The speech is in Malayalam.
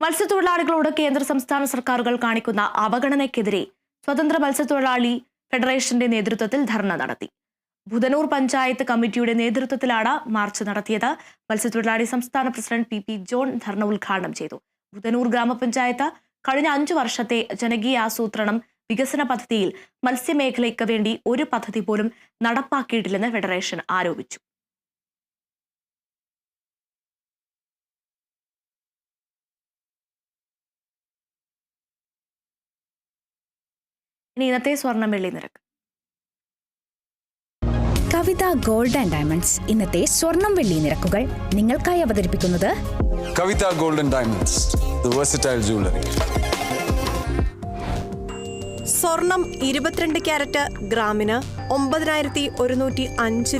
മത്സ്യത്തൊഴിലാളികളോട് കേന്ദ്ര സംസ്ഥാന സർക്കാരുകൾ കാണിക്കുന്ന അവഗണനയ്ക്കെതിരെ സ്വതന്ത്ര മത്സ്യത്തൊഴിലാളി ഫെഡറേഷന്റെ നേതൃത്വത്തിൽ ധർണ നടത്തി. ബുധനൂർ പഞ്ചായത്ത് കമ്മിറ്റിയുടെ നേതൃത്വത്തിലാണ് മാർച്ച് നടത്തിയത്. മത്സ്യത്തൊഴിലാളി സംസ്ഥാന president P P John dharna ഉദ്ഘാടനം ചെയ്തു. ബുധനൂർ ഗ്രാമപഞ്ചായത്ത് കഴിഞ്ഞ അഞ്ചു വർഷത്തെ ജനകീയ ആസൂത്രണം വികസന പദ്ധതിയിൽ മത്സ്യമേഖലയ്ക്ക് വേണ്ടി ഒരു പദ്ധതി പോലും നടപ്പാക്കിയിട്ടില്ലെന്ന് ഫെഡറേഷൻ ആരോപിച്ചു. ഇനി ഇന്നത്തെ സ്വർണം വെള്ളി നിരക്ക്. Kavitha gold and diamonds. ഇന്നത്തെ സ്വർണം വെള്ളി നിരക്കുകൾ നിങ്ങൾക്കായി അവതരിപ്പിക്കുന്നത് Kavitha golden diamonds. The versatile jewellery സ്വർണം ഇരുപത്തിരണ്ട് ക്യാരറ്റ് ഗ്രാമിന് ഒമ്പതിനായിരത്തി ഒരുന്നൂറ്റി അഞ്ച്